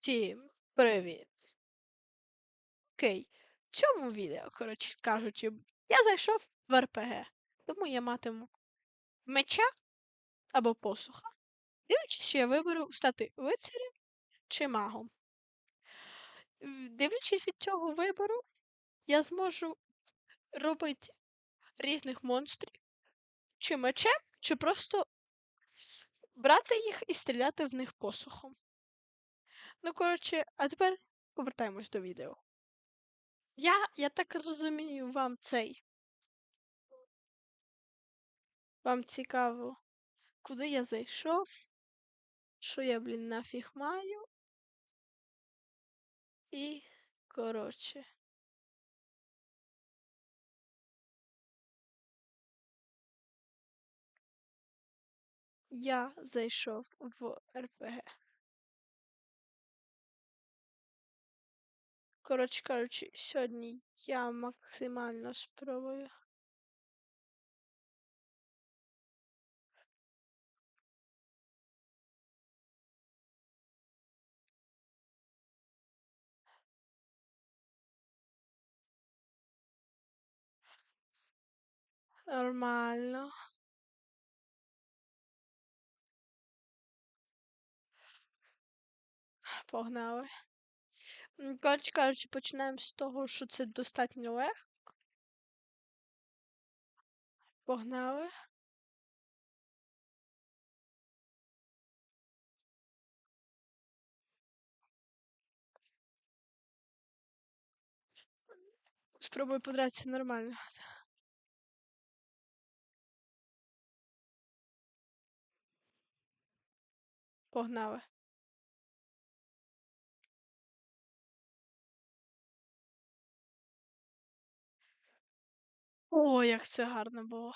Всім привіт! Окей, в цьому відео, коротше кажучи, я зайшов в РПГ, тому я матиму меча або посуха. Дивлячись, що я виберу стати лицарем чи магом. Дивлячись від цього вибору, я зможу робити різних монстрів чи мечем, чи просто брати їх і стріляти в них посухом. Ну, коротше, а тепер повертаємось до відео. Я, я так розумію, вам цей. Вам цікаво, куди я зайшов? Що я, блін, нафіг маю? І, коротше. Я зайшов в РПГ. Коротше кажучи, сьогодні я максимально спробую. Нормально. Погнали. Коротше кажучи, починаємо з того, що це достатньо легко. Погнали. Спробую подратися нормально. Погнали. О, як це гарно було.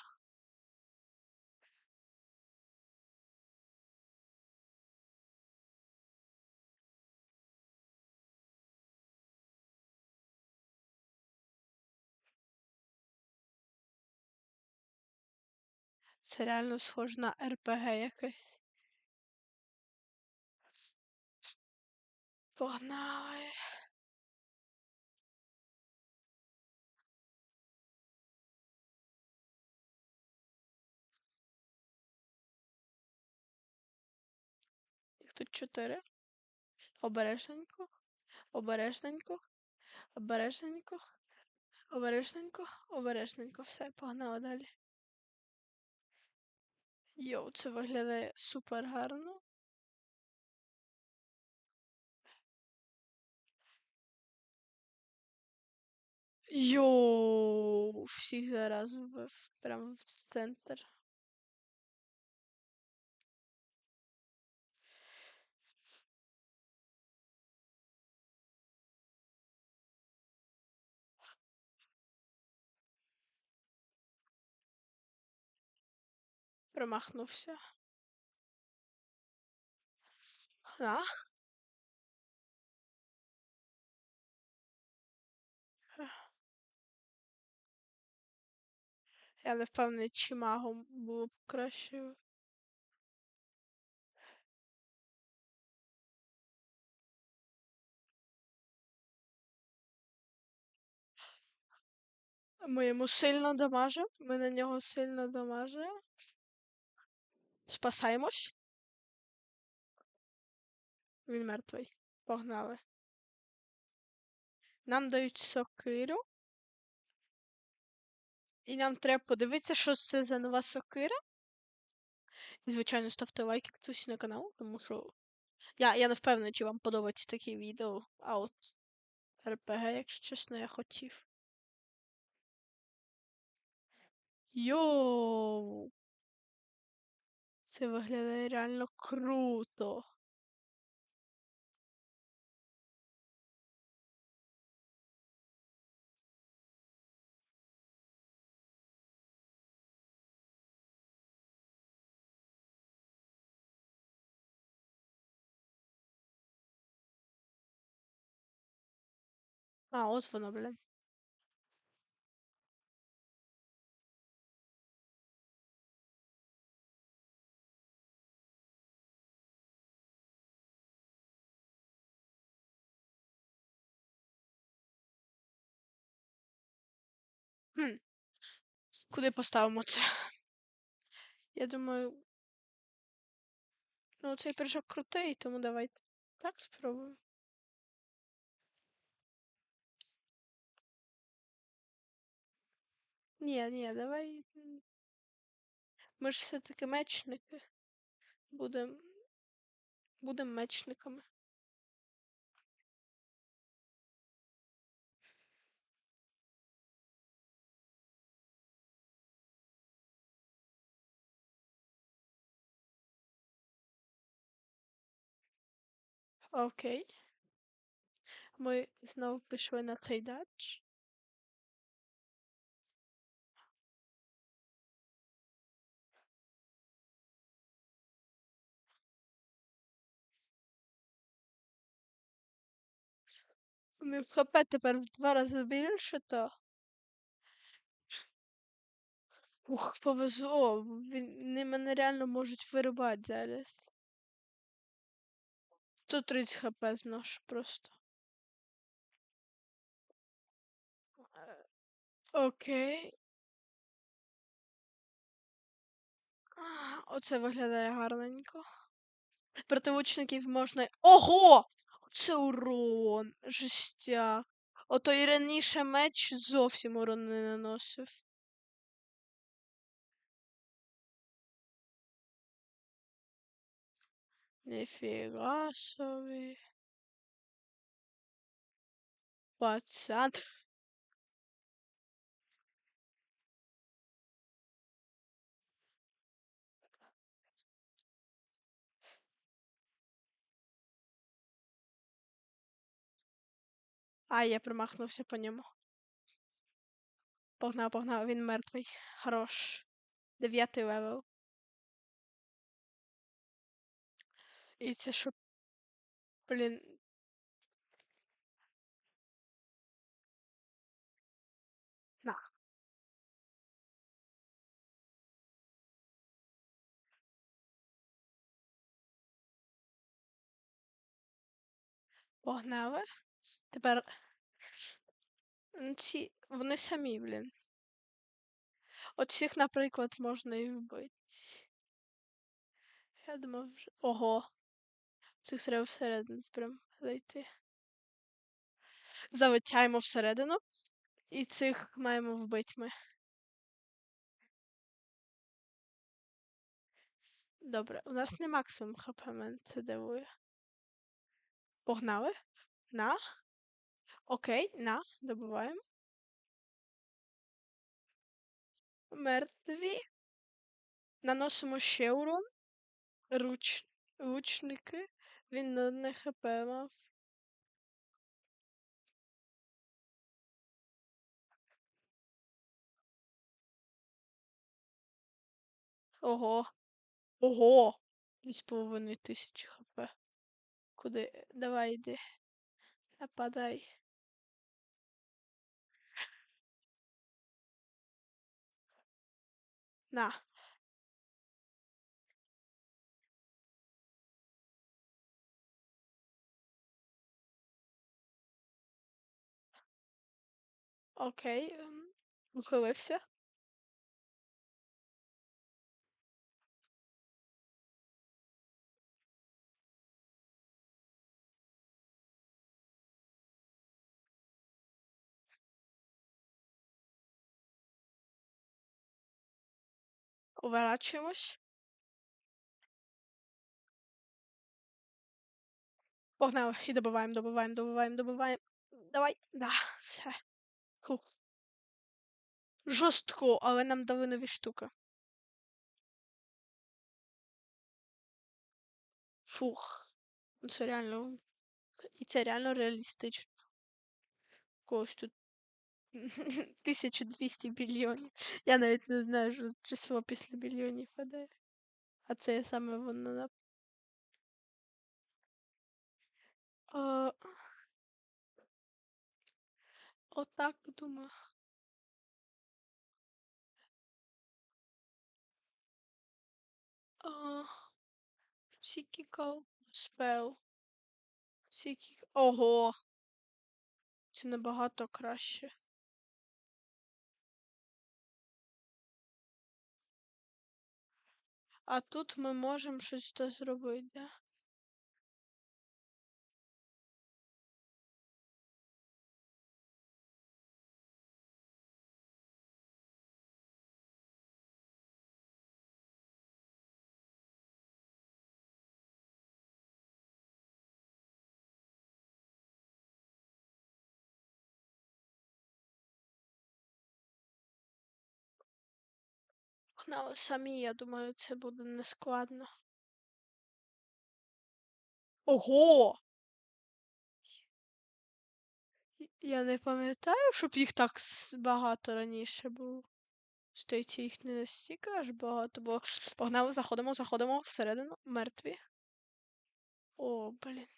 Це реально схоже на РПГ якесь. Погнали. Тут чотири. Обережненько. Обережненько. Обережненько. Обережненько. Обережненько. Все, погнали далі. Йоу, це виглядає супер гарно. Йоу, всіх зараз вбив. Прямо в центр. Промахнувся. Да? Я не впевнений, чи магом було б краще. Ми йому сильно дамажимо. Ми на нього сильно дамажимо. Спасаємось. Він мертвий. Погнали. Нам дають сокиру. І нам треба подивитися, що це за нова сокира. І, звичайно, ставте лайк хтось на канал, тому що я, я не впевнений, чи вам подобається такі відео, а от РПГ, якщо чесно, я хотів. Йоу! Це виглядає реально круто. А, от воно, блін. Куди поставимо це? Я думаю. Ну, цей пиріжок крутий, тому давайте так спробуємо. Ні, ні, давай. Ми ж все-таки мечники. Будем. Будем мечниками. Окей. Ми знову пішли на цей дач. У них ХП тепер в два рази більше, то. Ух, повезло. Вони мене реально можуть вирубати зараз. 130 хп зношу просто. Окей. Оце виглядає гарненько. Проти лучників можна. Ого! Це урон. Жестяк. Ото і раніше меч зовсім урон не наносив. Ніфіга собі. Пацан. А, я промахнувся по ньому. Погнав, погнав, він мертвий. Хорош. Дев'ятий левел. І це що. Блін. На. Погнали. Тепер. Ці. Вони самі, блін. От всіх, наприклад, можна і вбити. Я думав вже. Ого. Цих всередину прям зайти. Залетяємо всередину. І цих маємо вбити ми. Добре, у нас не максимум хп, мене це дивує. Погнали. На. Окей, на, добиваємо. Мертві. Наносимо ще урон. Руч... Лучники. Він на одне хп мав. Ого. Ого. Дві з половиною тисячі хп. Куди? Давай йди. Нападай. На. Окей. ем, Ухилився. Уворачуємось. Погнали. І добиваємо, добиваємо, добиваємо, добиваємо. Давай. Да, все. Фух. Жорстко, але нам дали нові штуки. Фух. Ну, Це реально. І це реально реалістично. Когось тут 1200 мільйонів. Я навіть не знаю, що число після мільйонів іде. А це саме воно на. Отак думаю. Uh, psychical spell. Psychic... Ого! Це набагато краще. А тут ми можемо щось зробити, да? Погнали самі, я думаю, це буде нескладно. Ого! Я не пам'ятаю, щоб їх так багато раніше було. Стоїть їх не настільки аж багато, бо погнали, заходимо, заходимо всередину, мертві. О, блін.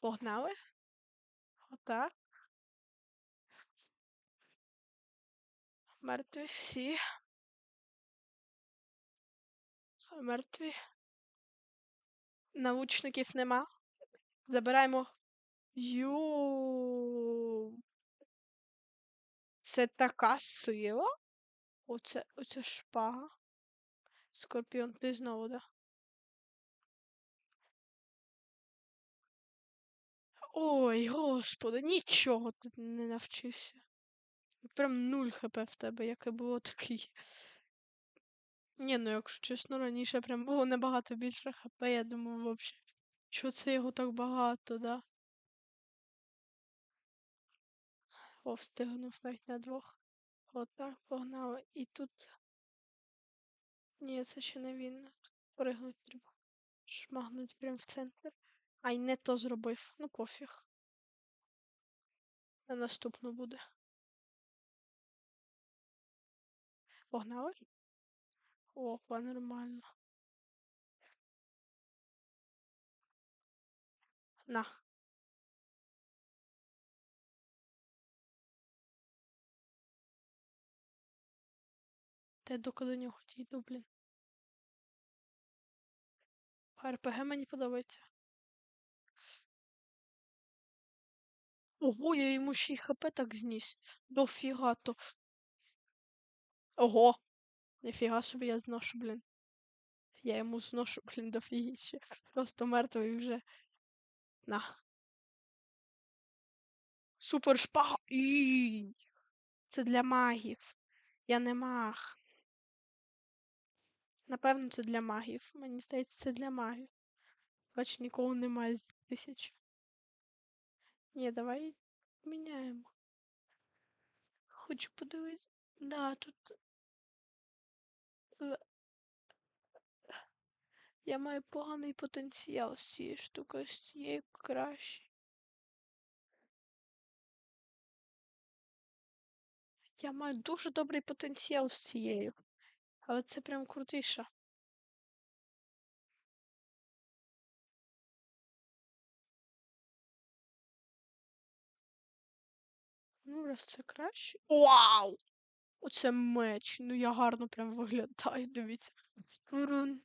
Погнали. Отак. Мертві всі. Мертві. Навучників нема. Забираємо. Ю. Це така сила. Оце, оце шпага. Скорпіон, ти знову, да? Ой, господи, нічого тут не навчився. Прям нуль хп в тебе, яке було такий. Ні, ну якщо чесно, раніше прям було набагато більше хп, я думаю, взагалі. Чого це його так багато, да? О, встигнув навіть на двох. Отак, погнали. І тут. Ні, це ще не він. Тут пригнуть треба. Шмагнуть прям в центр. Ай, не то зробив. Ну пофіг. На наступну буде. Погнали? Опа, нормально. На. Та я доки до нього дійду, блін. РПГ мені подобається. Ого, я йому ще й хп так зніс. Дофіга то. Ого! Ніфіга собі я зношу, блін. Я йому зношу, блін, дофігіще. Просто мертвий вже. На. Супер шпага. Це для магів. Я не маг. Напевно, це для магів. Мені здається, це для магів. Бач, нікого немає з тисяч. Ні, давай міняємо. Хочу подивитися. Да, тут. Е, Я маю поганий потенціал з цією штукою, з цією краще. Я маю дуже добрий потенціал з цією. Але це прям крутіше. Ну, раз це краще. Вау! Оце меч. Ну я гарно прям виглядаю, дивіться. Урон.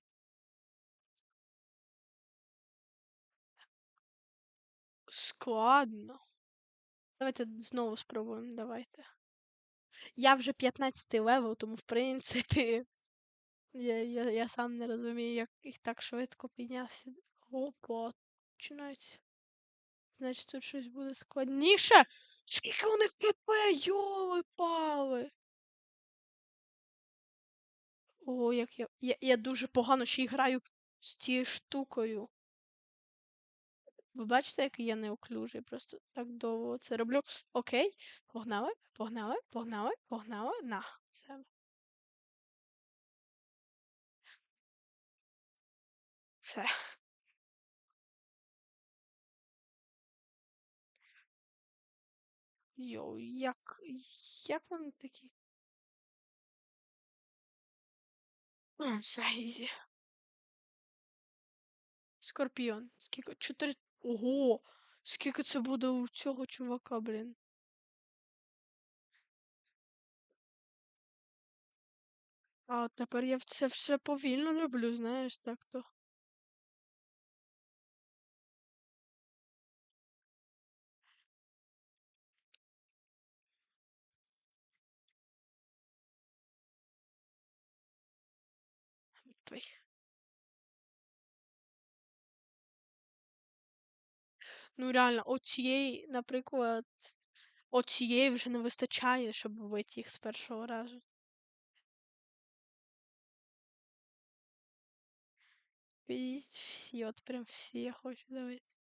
Складно. Давайте знову спробуємо, давайте. Я вже 15 левел, тому в принципі. Я, я, я сам не розумію, як їх так швидко піднявся. Опа, починається. Значить, тут щось буде складніше. Скільки у них ПП, йоли О, як я. Я, я дуже погано ще й граю з тією штукою. Ви бачите, який я неуклюжий, просто так довго це роблю. Окей, погнали, погнали, погнали, погнали. На. Все. Все. Йоу, як. Як вони такі? Все. Скорпіон. Скільки? Чотири. Ого! Скільки це буде у цього чувака, блін? А тепер я це все повільно роблю, знаєш, так то. Мертвий. Ну, реально, оцієї, наприклад, оцієї вже не вистачає, щоб вбити їх з першого разу. Видіть, всі, от прям всі я хочу дивитися.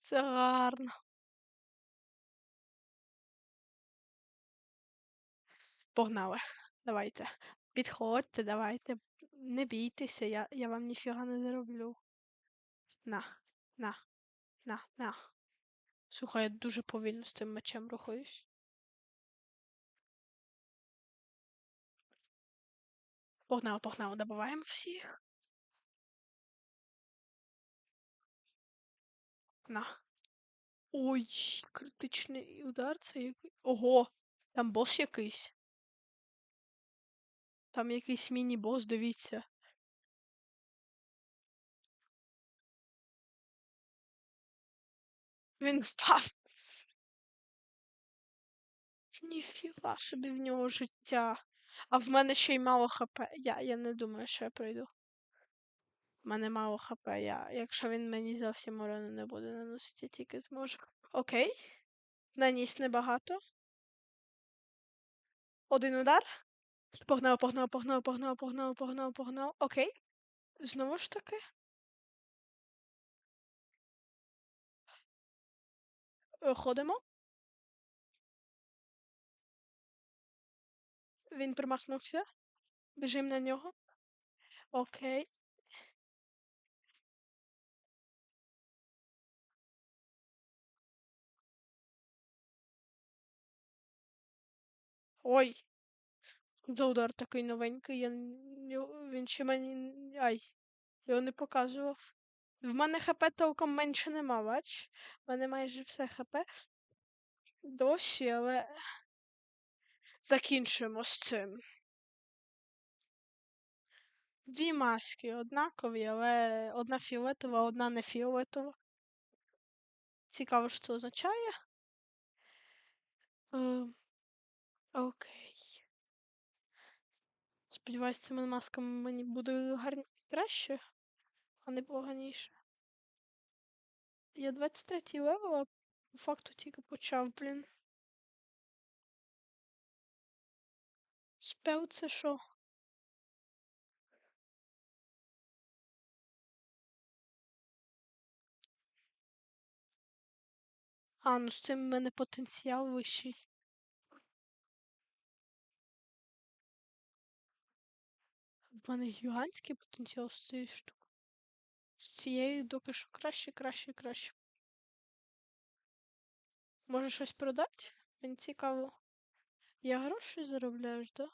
Це гарно. Погнали. Давайте. Підходьте, давайте. Не бійтеся, я, я вам ніфіга не зроблю. На, на, на, на. Слухай, я дуже повільно з цим мечем рухаюсь. Погнали, погнали, добиваємо всіх. На. Ой, критичний удар це який. Ого! Там бос якийсь. Там якийсь міні-бос, дивіться. Він впав. Ніфіга собі в нього життя. А в мене ще й мало хп. Я, я не думаю, що я пройду. В мене мало хп. Я, якщо він мені зовсім урону не буде наносити, я тільки зможу. Окей. Наніс небагато. Один удар. Погнав, погнав, погнав, погнав, погнав, погнав, погнав. Окей. Знову ж таки. Е, Ходимо. Він примахнувся. Біжим на нього. Окей. Ой. За удар такий новенький. Я... Він ще мені. Ай. Його не показував. В мене ХП толком менше нема, бач? В мене майже все ХП. Досі, але. Закінчимо з цим. Дві маски однакові, але одна фіолетова, одна не фіолетова. Цікаво, що це означає. Е, окей. Сподіваюсь, цими масками мені буде гарні... краще, а не поганіше. Я 23 левел, а по факту тільки почав, блін. Спел це що? А, ну з цим в мене потенціал вищий. В мене гігантський потенціал з цієї штуки. З цією доки що краще, краще, краще. Може щось продати? Мені цікаво. Я гроші заробляєш, да?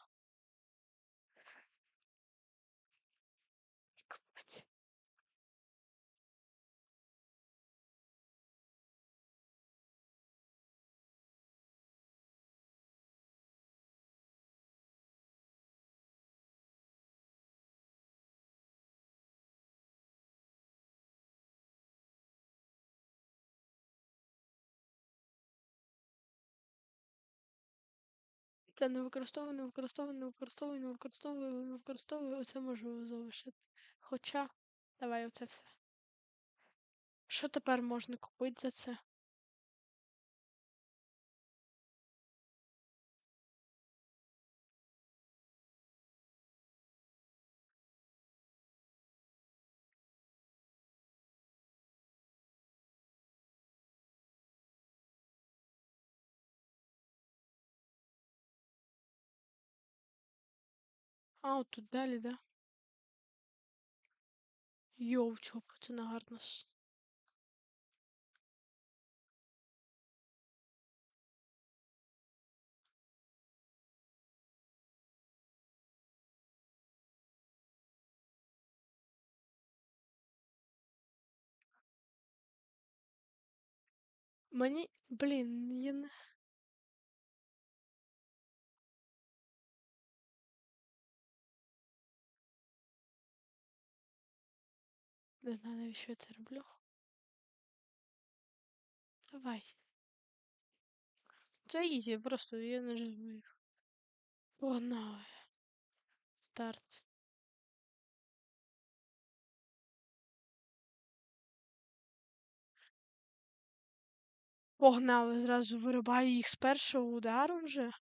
Це не використовую, не використовую, не використовую, не використовую, не використовую. Оце можу залишити. Хоча, давай оце все. Що тепер можна купити за це? А, от тут далі, да? Йоу, чого це гарно. с- Мені, блін, я не... Не знаю, навіщо я це роблю. Давай. Це ізі, просто я не розумію. Погнали. Старт. Погнали, зразу вирубаю їх з першого удару вже.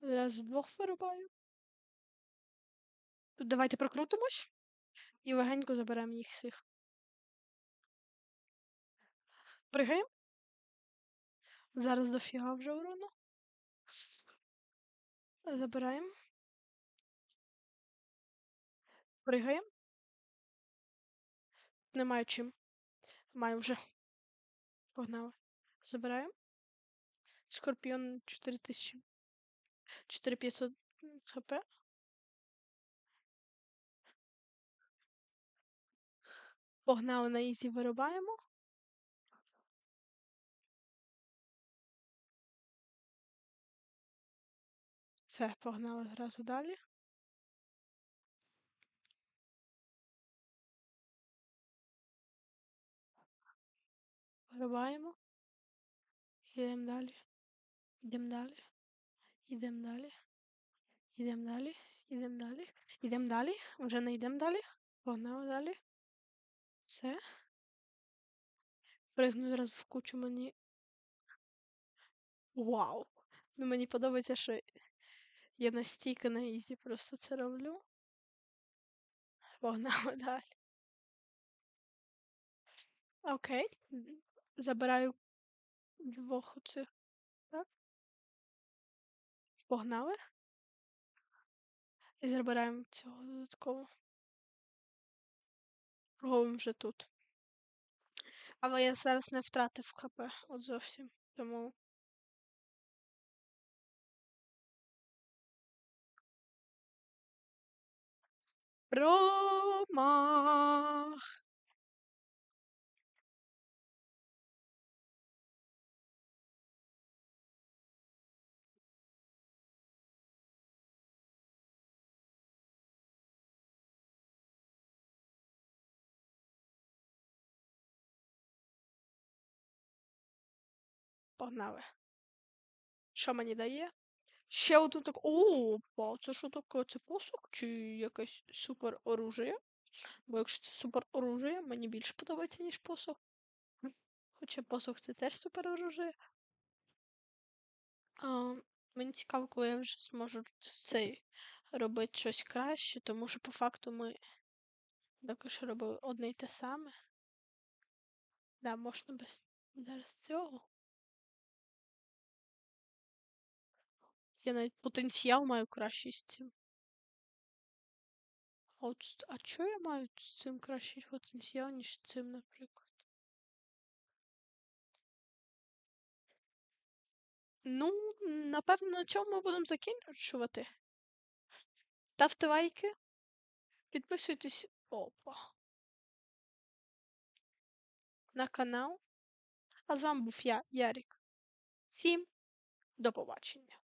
Зразу двох вирубаю. Тут давайте прокрутимось і легенько заберемо їх всіх. Пригаємо. Зараз дофіга вже урону. Забираємо. Пригаємо. Не маю чим. Маю вже. Погнали. Забираємо. Скорпіон 4000. 4500 хп. Погнали на ізі вирубаємо. Все, погнали зразу далі. Вирубаємо. Йдемо далі. Йдемо далі. Йдемо далі. Йдемо далі. Йдемо далі. Йдемо далі. Вже не йдемо далі. Погнали далі. Все. Пригну зараз в кучу мені. Вау! Ну мені подобається, що я настільки на ізі просто це роблю. Погнали далі. Окей. Забираю двох оцих. Так. Погнали. І забираємо цього додатково. Робимо вже тут. Але я зараз не втратив ХП от зовсім. Тому. Промах! Погнали. Що мені дає? Ще одну так. Опа, це що таке? Це посох чи якесь супер оружие? Бо якщо це супер оружие, мені більше подобається, ніж посох. Хоча посох це теж супер оружие. Мені цікаво, коли я вже зможу цей робити щось краще, тому що по факту ми також робили одне й те саме. Да, можна без зараз цього. Я навіть потенціал маю кращий з цим. А от а чого я маю з цим кращий потенціал, ніж з цим, наприклад? Ну, напевно, на цьому ми будемо закінчувати. Ставте лайки, підписуйтесь опа. на канал. А з вами був я, Ярік. Всім до побачення.